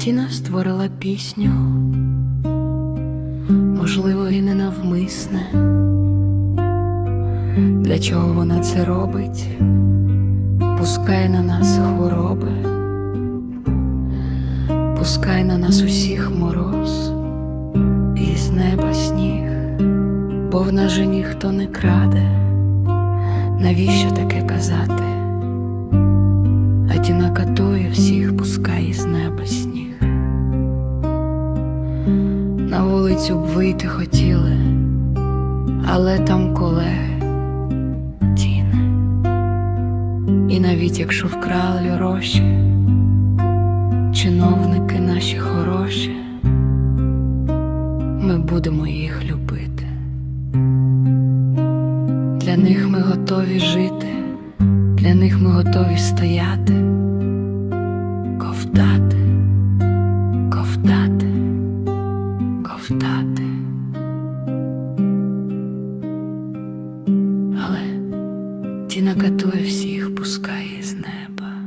Тіна створила пісню, можливо, і ненавмисне. Для чого вона це робить? Пускай на нас хвороби, пускай на нас усіх мороз, і з неба сніг, бо в нас же ніхто не краде. Навіщо таке казати? А тіна катує всіх, На вулицю б вийти хотіли, але там колеги тіни. І навіть якщо вкрали гроші, чиновники наші хороші, ми будемо їх любити. Для них ми готові жити, для них ми готові стояти, ковтати, ковтати, ковтати. Але ті накатує всіх, пускає з неба.